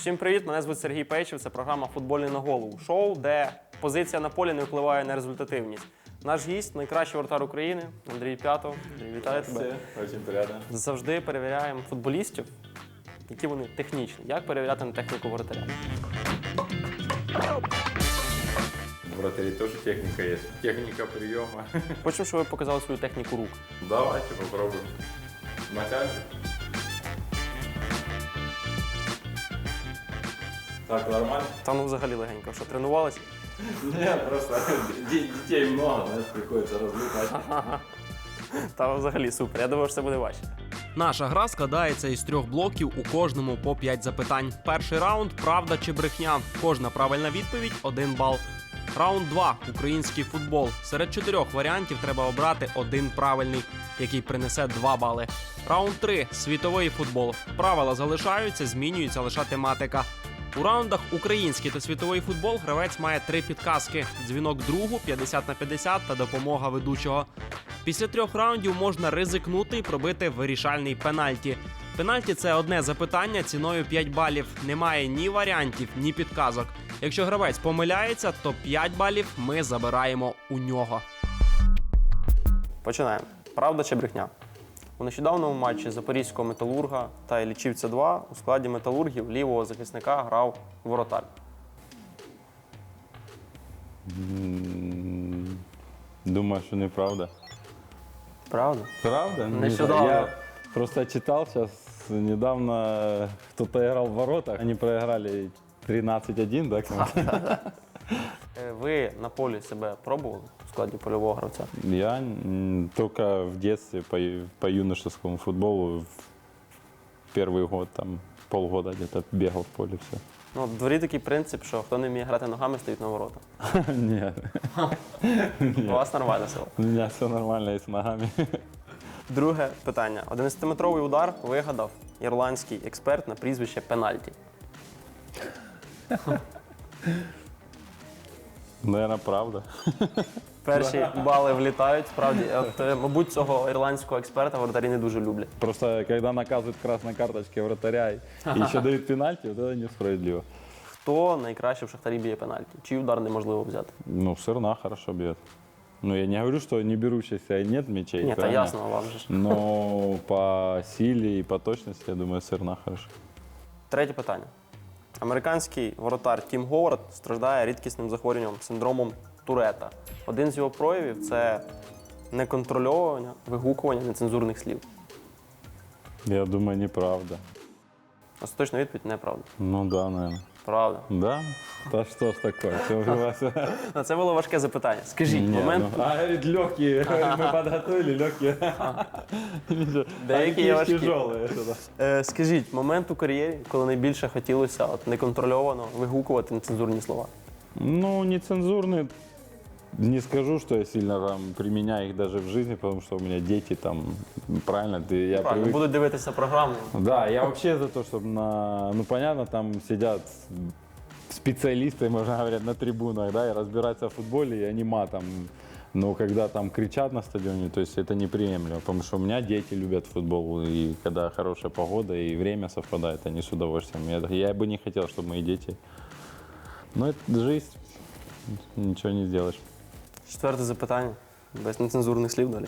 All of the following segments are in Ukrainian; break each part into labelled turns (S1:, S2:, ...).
S1: Всім привіт! Мене звуть Сергій Пейчев. Це програма Футбольний на голову. Шоу, де позиція на полі не впливає на результативність. Наш гість найкращий вратар України Андрій П'ятов. Вітаю тебе.
S2: Очень приятно.
S1: Завжди перевіряємо футболістів, які вони технічні. Як перевіряти на техніку воротаря?
S2: В вратаре тоже техника есть. Техника приема.
S1: Хочемо, щоб ви показали свою техніку рук.
S2: Давайте попробуем. Макать. Так, нормально?
S1: Та ну взагалі легенько, що тренувалися.
S2: Нет, просто детей много, знаешь, приходится развлекать.
S1: Та взагалі супер. Я думаю, що це буде важче.
S3: Наша гра складається із трьох блоків, у кожному по 5 запитань. Перший раунд правда чи брехня. Кожна правильна відповідь 1 бал. Раунд 2 український футбол. Серед чотирьох варіантів треба обрати один правильний, який принесе 2 бали. Раунд 3 світовий футбол. Правила залишаються, змінюється лише тематика. У раундах український та світовий футбол гравець має три підказки: дзвінок другу, 50 на 50 та допомога ведучого. Після трьох раундів можна ризикнути і пробити вирішальний пенальті. Пенальті це одне запитання ціною 5 балів. Немає ні варіантів, ні підказок. Якщо гравець помиляється, то 5 балів ми забираємо у нього.
S1: Починаємо. Правда чи брехня? У нещодавному матчі Запорізького металурга та Іллічівця 2 у складі металургів лівого захисника грав воротар.
S4: Думаю, что неправда.
S1: Правда?
S4: Правда? Не
S1: Нещодавно.
S4: знаю, Я просто читал сейчас, недавно кто-то играл в воротах, они проиграли 13-1, да? кому-то?
S1: Ви на полі себе пробували у складі польового гравця?
S4: Я м, только в детстве по, ю- по юношескому футболу в первый год, там полгода где-то бегал в поле, все.
S1: Ну, в дворі такий принцип, що хто не вміє грати ногами, стоїть на ворота.
S4: Нет,
S1: У вас нормальна сила.
S4: у меня все нормально и с ногами.
S1: Друге питання. 11-метровий удар вигадав ірландський експерт на прізвище Пенальті.
S4: Наверное, правда.
S1: Перші бали влітають. Справді, от, е, мабуть, цього ірландського експерта воротарі не дуже люблять.
S4: Просто когда наказывают красной карточкой вратаря и еще дают пенальти, вот это несправедливо.
S1: Хто найкраще в шахтарі б'є пенальті? Чий удар неможливо взяти?
S4: Ну, Сырна хорошо бьет. Ну, я не говорю, что не берущийся нет мячей.
S1: Ні, та
S4: правильно?
S1: ясно вам же ж.
S4: Но по силе и по точности, я думаю, Сырна хорошо.
S1: Третє питання. Американський воротар Тім Говард страждає рідкісним захворюванням синдромом Турета. Один з його проявів це неконтрольовування, вигукування нецензурних слів.
S4: Я думаю, неправда.
S1: Остаточна відповідь неправда.
S4: Ну да, наверное.
S1: Правда.
S4: Да? Да что ж такое? Всё убивается.
S1: Ну, Це було важке запитання. Скажіть,
S4: Не,
S1: момент.
S4: ну, А, говорит, легкие. Мы подготовили легкие.
S1: Деякі
S4: Они
S1: є важкі.
S4: тяжелые. что-то.
S1: Е, скажіть, момент у кар'єрі, коли найбільше хотілося от, неконтрольовано вигукувати нецензурні слова.
S4: Ну, нецензурные. Не скажу, что я сильно там применяю их даже в жизни, потому что у меня дети там, правильно, ты, я
S1: Правильно,
S4: привык
S1: будуть дивитися програму.
S4: Да, я вообще за то, чтобы на, ну понятно, там сидят специалисты, можно говорить, на трибунах, да, и разбираются в футболе, и они матом. Но когда там кричат на стадионе, то есть это неприемлемо, потому что у меня дети любят футбол, и когда хорошая погода и время совпадает, они с удовольствием. Я, я бы не хотел, чтобы мои дети... Но это жизнь, ничего не сделаешь.
S1: Четверте запитання. Без нецензурних слів далі.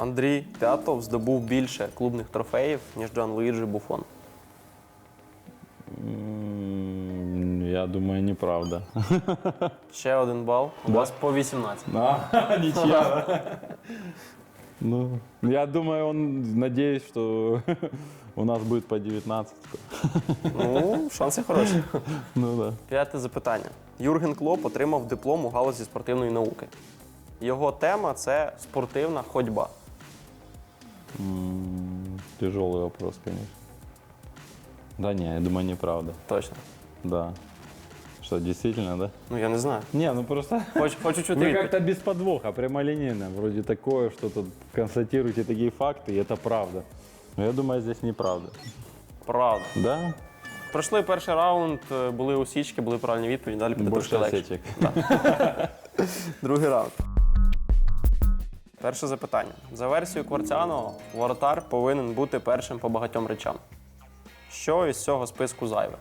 S1: Андрій П'ятов здобув більше клубних трофеїв, ніж Джан Луїджі Буфон.
S4: М, Я думаю, неправда.
S1: Ще один бал. У вас по 18.
S4: А, ничья. Ну, я думаю, он, надеюсь, что у нас будет по 19.
S1: Ну, шанси хороші.
S4: Ну да.
S1: П'яте запитання. Юрген Клоп отримав диплом у галузі спортивної науки. Його тема це спортивна ходьба.
S4: М, Тяжелый вопрос, конечно. Да не, я думаю, неправда.
S1: Точно.
S4: Да. Что, действительно, да?
S1: Ну я не знаю.
S4: Не, ну просто
S1: Хочу, хочу чути
S4: вы
S1: відповідь.
S4: как-то без подвоха, прямолинейно. Вроде такое, что тут констатируете такие факты, и это правда. Но я думаю, здесь неправда.
S1: Правда.
S4: Да?
S1: Пройшли перший раунд, е, були усічки, були правильні відповіді, далі піде
S4: Больше
S1: трошки легше.
S4: осечек.
S1: Другий раунд. Перше запитання. За версією Кварцяного, воротар повинен бути першим по багатьом речам. Що із цього списку зайве?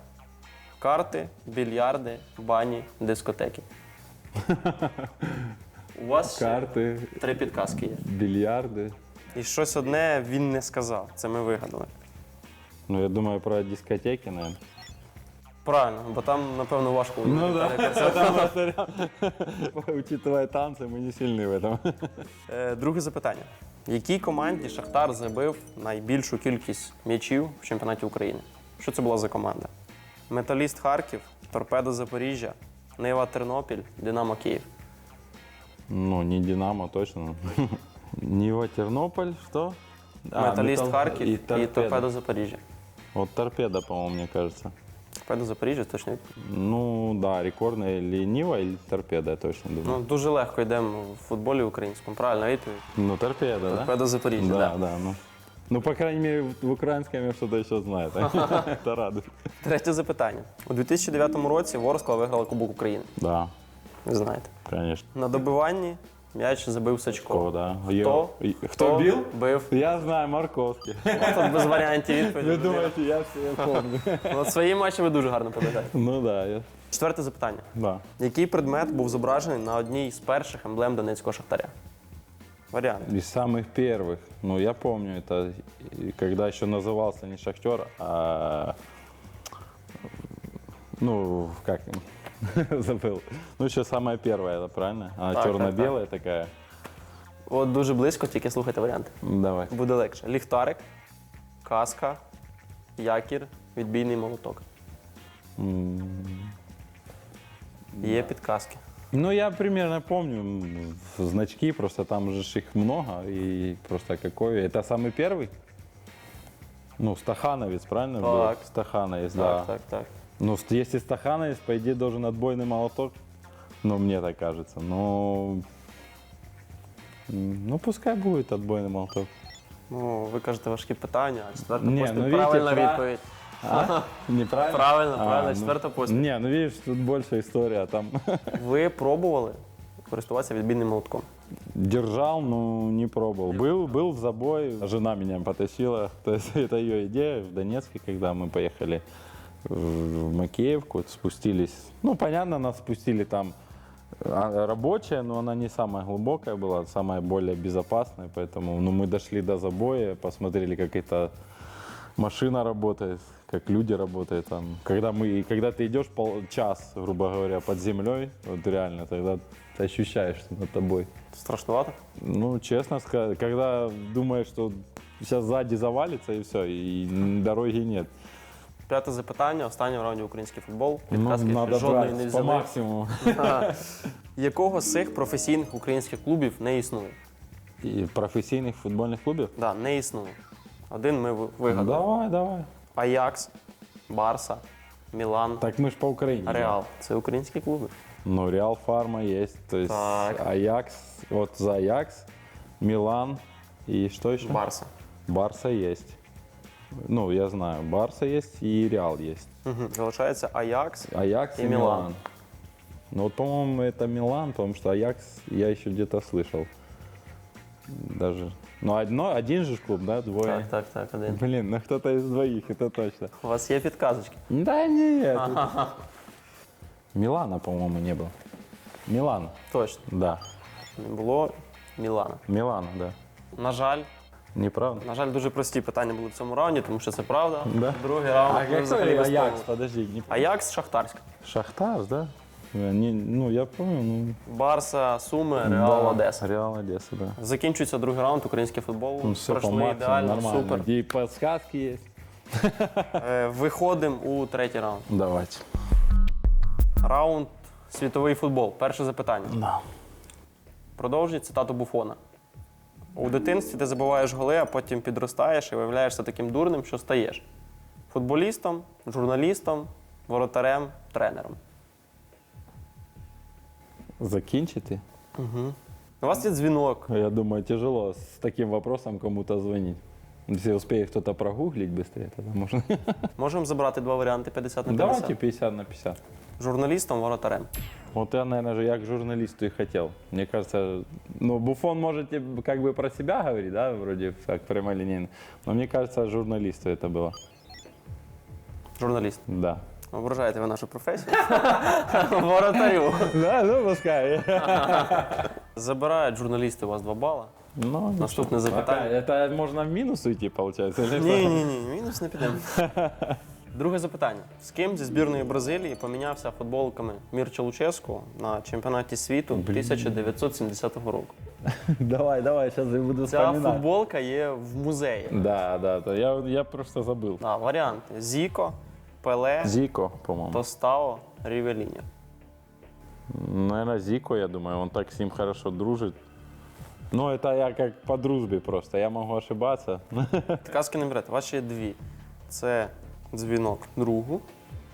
S1: Карти, більярди, бані, дискотеки. У вас ще три підказки є.
S4: бильярды.
S1: І щось одне він не сказав. Це ми вигадали.
S4: Ну, я думаю, про дискотеки, наверное.
S1: Правильно, бо там, напевно, важко.
S4: Ну
S1: уявити.
S4: да. Учитывая танцы, мы не сильны в этом.
S1: Е, Друге запитання. Якій команді Шахтар забив найбільшу кількість м'ячів в чемпіонаті України? Що це була за команда? Металіст Харків, Торпедо Запоріжжя, Нива Тернопіль, Динамо Київ.
S4: Ну, не Динамо точно. Нива Тернополь, что? А,
S1: Металіст
S4: Метал-
S1: Харків
S4: и
S1: і
S4: Торпедо.
S1: Торпедо Запоріжжя.
S4: Вот торпеда, по-моему, мне кажется.
S1: Торпедо Запоріжжя точно.
S4: Ну, да, рекордная или Нива, или торпеда, я точно думаю.
S1: Ну, дуже легко йдемо в футболі українському. Правильно, відповідь.
S4: Ну, торпеда, да?
S1: Торпедо Запоріжжя,
S4: Да,
S1: да.
S4: да, ну. Ну, по крайней мере, в украинском я что-то еще знаю. Это радует.
S1: Третє запитання. У 2009 році Ворскла виграла Кубок України.
S4: Да,
S1: Ви знаєте.
S4: конечно.
S1: На добиванні м'яч забив Сачко.
S4: О, да.
S1: Хто?
S4: Йо. И- Кто бил?
S1: Бив.
S4: Я знаю, Марковский.
S1: Тут без варіантів
S4: Вы
S1: відповіді.
S4: думаете, я все помню.
S1: Ну, От свої матчі ви дуже гарно пам'ятаєте.
S4: Ну да, я...
S1: Четверте запитання.
S4: Да.
S1: Який предмет був зображений на одній з перших емблем Донецького шахтаря? Варіант.
S4: Из самых первых. Ну, я помню, это и когда еще назывался не Шахтер, а... Ну, как им? Забыл. Ну, еще самая первая, это правильно? Она
S1: Так, так,
S4: черно-белая такая.
S1: От дуже близько, тільки слухайте варіанти.
S4: Давай.
S1: Буде легше. Ліхтарик, каска, якір, відбійний молоток.
S4: М,
S1: Є підказки.
S4: Ну, я примерно помню м, значки, просто там же ж их много, и просто какой. Это самый первый? Ну, Стахановец, правильно? был?
S1: Так.
S4: Стахановец, да.
S1: Так, так, так.
S4: Ну, с- если Стахановец, по идее, должен отбойный молоток. Ну, мне так кажется. Но... м, Ну, пускай будет отбойный молоток.
S1: Ну, ви кажете важкі питання, а четверта
S4: Ні,
S1: поспіль
S4: ну, видите,
S1: правильна
S4: пра-
S1: відповідь.
S4: А? Неправильно?
S1: Правильно, правильно,
S4: ну,
S1: четверта поспіль.
S4: Не, ну видишь, тут больше история. Там
S1: Ви пробували користуватися відбійним молотком?
S4: держал, но не пробовал. Был, был в забой, жена меня потащила. То есть это ее идея в Донецке, когда мы поехали в Макеевку, спустились. Ну, понятно, нас спустили там а, рабочая, но она не самая глубокая была, самая более безопасная, поэтому ну, мы дошли до забоя, посмотрели, как эта машина работает, как люди работают там. Когда, мы, и когда ты идешь пол, час, грубо говоря, под землей, вот реально, тогда ты ощущаешь, что над тобой.
S1: Страшнувато?
S4: Ну, честно сказать, когда думаешь, что сейчас сзади завалится и все, и дороги нет.
S1: П'яте запитання, останнє в раунді український футбол.
S4: Ну,
S1: Підказки
S4: надо
S1: жодної
S4: брать
S1: не
S4: по
S1: взяли.
S4: максимуму.
S1: Ага. Якого з цих професійних українських клубів не існує?
S4: И профессийных футбольных клубов?
S1: Да, не існує. Один ми ви- вигадали.
S4: Давай, давай.
S1: Аякс, Барса, Мілан,
S4: Так мы ж по Украине.
S1: Реал. Це українські клуби.
S4: Ну, Реал Фарма есть, то есть
S1: Так.
S4: Аякс, вот за Аякс, Милан и что еще?
S1: Барса.
S4: Барса есть. Ну, я знаю, Барса есть и Реал есть.
S1: Угу. Залишається Аякс.
S4: Аякс
S1: И
S4: и,
S1: Милан.
S4: Милан. Ну вот, по-моему, это Милан, потому что Аякс я еще где-то слышал. Даже. Ну, одно, один же ж клуб, да, двое.
S1: Так, так, так, один.
S4: Блин, ну кто-то из двоих, это точно.
S1: У вас є підказочки.
S4: Да нет. Милана, по-моему, не было. Милана,
S1: Точно.
S4: да.
S1: Не було Мілана.
S4: Милана, да.
S1: На жаль,
S4: Неправда?
S1: на жаль, дуже прості питання були в цьому раунді, тому що це правда.
S4: Да.
S1: Другий раунд. ми взагалі
S4: Аякс? Подожди, не
S1: Аякс, Шахтарська.
S4: Шахтар, да? Не, ну, я помню, ну...
S1: Барса, Суми, Реал,
S4: да,
S1: Одеса.
S4: Реал Одесса, да.
S1: Закінчується другий раунд український футбол.
S4: Ну, все по
S1: Пройшли
S4: максимуму,
S1: ідеально,
S4: нормально.
S1: супер.
S4: И подсказки есть.
S1: Е, Виходимо у третій раунд.
S4: Давайте.
S1: Раунд світовий футбол. Перше запитання.
S4: Да.
S1: Продовжуй цитату Буфона. У дитинстві ти забуваєш голи, а потім підростаєш і виявляєшся таким дурним, що стаєш. Футболістом, журналістом, воротарем, тренером.
S4: Закинчите?
S1: У вас є дзвінок.
S4: Я думаю, тяжело с таким вопросом кому-то звонить. Если успеет кто-то прогуглить быстрее, тогда можно.
S1: Можемо забрати два варіанти 50 на 50.
S4: Давайте 50 на 50.
S1: Журналістом, воротарем.
S4: Вот я, наверное, же я к журналисту и хотел. Мне кажется, ну, Буфон может и как бы про себя говорить, да, вроде как прямолинейно. Но мне кажется, журналисту это было.
S1: Журналіст.
S4: Да.
S1: Ображаєте ви нашу професію? Воротарю.
S4: Да, ну пускай.
S1: Забирають журналісти у вас два бали.
S4: Ну,
S1: Наступне запитання.
S4: Это можно в минус уйти, получается? или
S1: Ні,
S4: что?
S1: ні, ні, мінус не підемо. Друге запитання. З ким зі збірної Бразилії помінявся футболками Мірча Луческу на чемпіонаті світу 1970 року?
S4: Давай, давай, сейчас я буду
S1: Ця
S4: вспоминать.
S1: футболка є в музеї.
S4: Да, да, да, я, я просто забыл.
S1: Да, варіанти: Зіко, Пеле,
S4: Зико, по-моему.
S1: Тостао, Рівеліні.
S4: Наверное, Зико, я думаю, он так с ним хорошо дружит. Ну, это я как по дружбе просто, я могу ошибаться.
S1: Казки не вас ще є дві. Це дзвінок другу.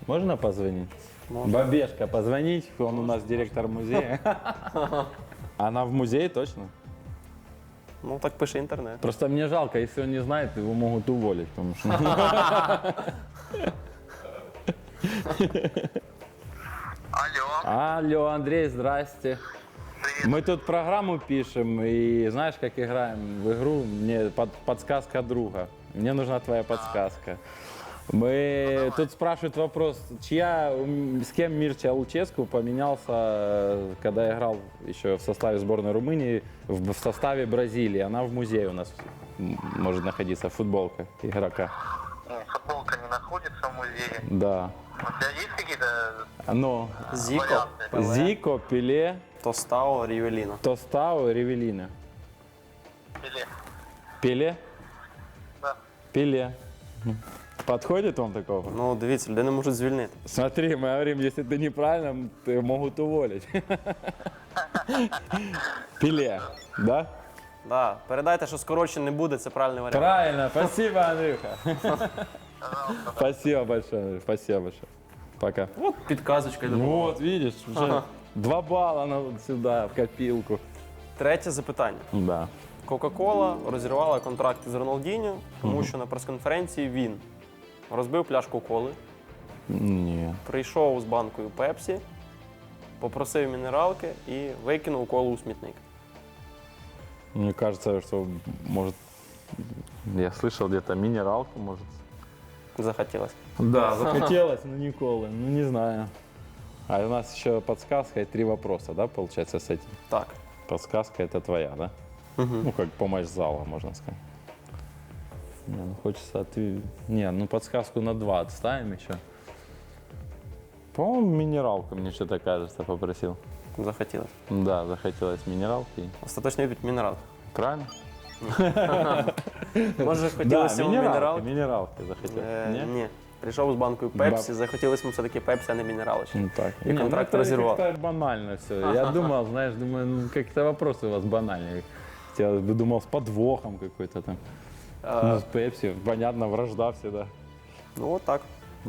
S4: Можно позвонить?
S1: Можно.
S4: Бабешка, позвонить, он у нас директор музея. Она в музее точно?
S1: Ну так пише інтернет.
S4: Просто мне жалко, если он не знает, его могут уволить, потому что...
S5: Алло,
S4: Алло, Андрей, здрасте. Мы тут программу пишем, и знаешь, как играем в игру? Мне под- подсказка друга. Мне нужна твоя подсказка. Мы тут спрашивают вопрос, чья, м, с кем Мирча Луческу поменялся, э, когда играл еще в составе сборной Румынии, в, в составе Бразилии. Она в музее у нас м, может находиться, футболка игрока.
S5: ну, футболка не находится в музее.
S4: Да.
S5: У тебя есть какие-то
S4: Но
S1: Зіко,
S5: варіанти?
S1: Пеле,
S4: Зико, Пеле,
S1: Тостао, Рівеліна.
S4: Тостао, Ревелина.
S5: или
S4: Пеле?
S5: Да.
S4: Пеле. Подходит вам такого?
S1: Ну, дивіться, людини можуть звільнити.
S4: Смотри, мы говорим, если ты неправильно, ты могут уволить. Пеле, да?
S1: Да, передайте, що скорочень не буде, це правильний варіант.
S4: Правильно, спасибо, Андрюха. Спасибо большое, Андрюх, спасибо большое. Пока.
S1: От підказочка.
S4: Ну вот, видишь, уже
S1: Ага.
S4: два балла на вот сюда, в копилку.
S1: Третє запитання.
S4: Да.
S1: Кока-Кола розірвала контракт із Роналдіньо, тому що на прес-конференції він розбив пляшку коли,
S4: Не.
S1: прийшов з банкою Пепсі, попросив мінералки і викинув колу у смітник.
S4: Мне кажется, что, может, я слышал где-то минералку, может.
S1: Захотілося.
S4: Да, захотелось, но Николы, ну не знаю. А у нас еще подсказка и три вопроса, да, получается, с этим?
S1: Так.
S4: Подсказка это твоя, да? Ну, как помощь зала, можно сказать. Не, ну хочется отве- Не, ну подсказку на два отставим еще. По-моему, минералку мне что-то кажется попросил.
S1: Захотілося.
S4: Да, захотелось минералки.
S1: Остаточна відповідь мінералка.
S4: Правильно?
S1: Може, хотілося йому мінералки?
S4: минералки захотелось.
S1: Е,
S4: Не?
S1: Ні. Прийшов з банкою Пепсі, захотілося йому все-таки Пепсі, а не мінералочки.
S4: Ну так.
S1: И контракт
S4: ну, это
S1: разорвал.
S4: как-то банально все. Я думал, знаешь, думаю, ну как-то вопросы у вас банальные. Я бы думал, с подвохом какой-то там. Ну, с Пепси, понятно, вражда всегда.
S1: Ну, от так.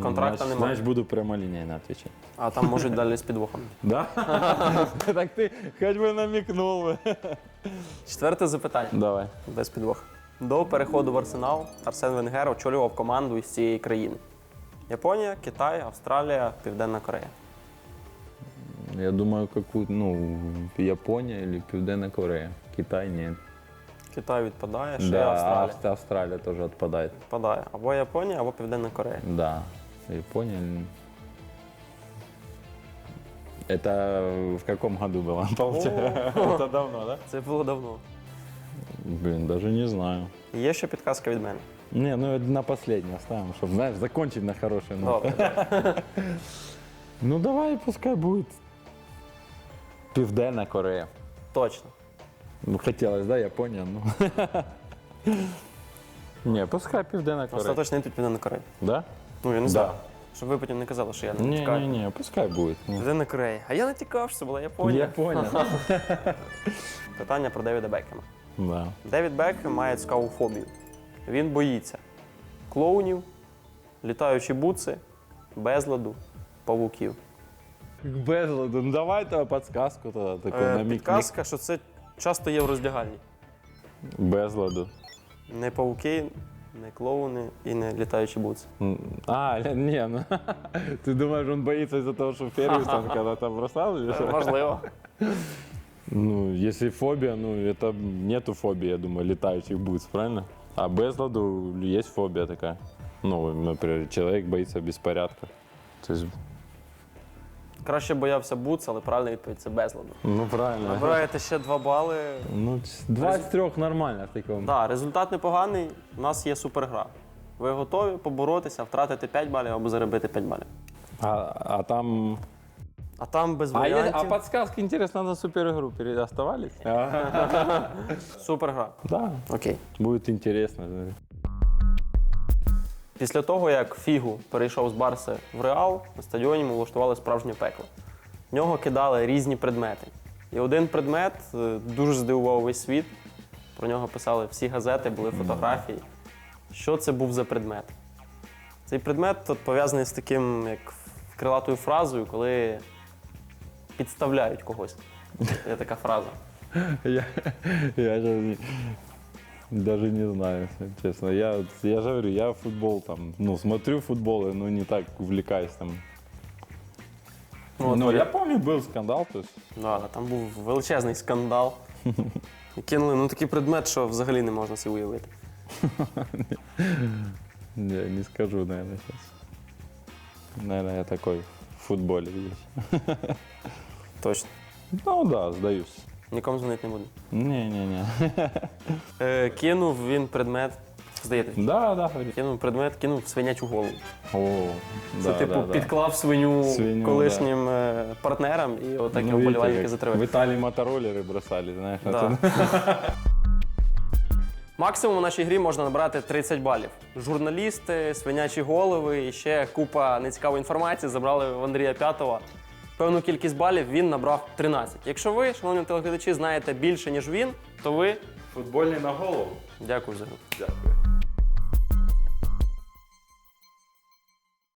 S1: Контракта
S4: значит,
S1: немає.
S4: Значит, буду прямолинейно отвечать.
S1: А там можуть далі з підвохом.
S4: Да? Так ты хоть бы намекнул бы.
S1: Четверте запитання.
S4: Давай.
S1: Без підвох. До переходу в Арсенал Арсен Венгер очолював команду із цієї країни: Японія, Китай, Австралія, Південна Корея.
S4: Я думаю, какую ну, Япония или Південная Корея. Китай нет.
S1: Китай відпадає, ще
S4: Да,
S1: Австралія
S4: Авст- Австралия тоже отпадает.
S1: відпадає. Або Японія, або Південна Корея.
S4: Да, Япония. Это в каком году было? Получается, это давно, да?
S1: Це було давно.
S4: Блин, даже не знаю.
S1: Є ще підказка від мене.
S4: Не, ну это на последнее оставим, чтобы, знаешь, закончить на хорошей ноте.
S1: Добре.
S4: Ну давай, пускай будет Південна Корея.
S1: Точно.
S4: Ну, хотелось, да, Япония, ну. Не, пускай Південна Корея.
S1: Остаточна відповідь Південна Корея.
S4: Да?
S1: Ну, я не
S4: Да.
S1: знаю. Щоб ви потім не казали, що я не
S4: Не,
S1: тікаю.
S4: не, не, пускай будет. Ну,
S1: Південна Корея. А я не тікав, що це була Японія.
S4: Япония.
S1: Питання про Девіда Бекхема.
S4: Да.
S1: Девід Бекхем має цікаву фобію. Він боїться клоунів, літаючі буци, безладу, павуків.
S4: Безладу, ну давай тогда подсказку тогда, такой
S1: Е,
S4: намек.
S1: підказка, що це часто є в роздягальні.
S4: Безладу.
S1: Не павуки, не клоуни і не літаючі буци.
S4: А, не, ну, ты думаешь, он боится из-за того, что Фергюсон когда-то бросал или что?
S1: Можливо.
S4: Ну, если фобия, ну, это нету фобии, я думаю, летающих бутс, правильно? А безладу есть фобия такая. Ну, например, человек боится беспорядка. То есть,
S1: Краще боявся Буц, але правильна відповідь це безладу.
S4: ну правильно.
S1: Набираєте ще 2 бали.
S4: Ну, два из трех нормально в таком.
S1: Да, результат непоганий. У нас є супергра. Ви готові поборотися, втратити 5 балів або заробити 5 балів.
S4: А, а там...
S1: А там без
S4: А,
S1: варіантів.
S4: е- а подсказки, интересно, на суперигру пере- оставались?
S1: Супергра.
S4: Да,
S1: Окей.
S4: будет интересно.
S1: Після того, як Фігу перейшов з Барси в Реал, на стадіоні ми влаштували справжнє пекло. В нього кидали різні предмети. І один предмет е, дуже здивував весь світ. Про нього писали всі газети, були фотографії. Що це був за предмет? Цей предмет от, пов'язаний з таким, як крилатою фразою, коли підставляють когось. Є така фраза.
S4: Я, я даже не знаю, честно. Я, я же говорю, я футбол там, ну, смотрю футбол, но не так увлекаюсь там.
S1: Ну, от
S4: ну, я помню, был скандал, то есть,
S1: Да, там був величезний скандал. Кинули ну, такий предмет, що взагалі не можна собі уявити.
S4: не, не скажу, наверное, сейчас. Наверное, я такой в футболе, видишь.
S1: Точно.
S4: Ну да, сдаюсь.
S1: Нікому дзвонити не буду.
S4: Не-не-не.
S1: Е, кинув він предмет. Здається,
S4: Да, да,
S1: кинув предмет, кинув свинячу голову.
S4: О,
S1: Це,
S4: да,
S1: типу,
S4: да, да.
S1: підклав свиню,
S4: Свиню,
S1: колишнім е, партнерам, і отак
S4: Ну,
S1: його
S4: видите,
S1: болівальники.
S4: В Италии мотороллеры бросали, знаешь.
S1: Да. Максимум у нашій грі можна набрати 30 балів. Журналісти, свинячі голови і ще купа нецікавої інформації забрали в Андрія П'ятова. Певну кількість балів він набрав 13. Якщо ви, шановні телеглядачі, знаєте більше, ніж він, то ви
S2: Футбольний на голову.
S1: дякую за гру.
S2: Дякую.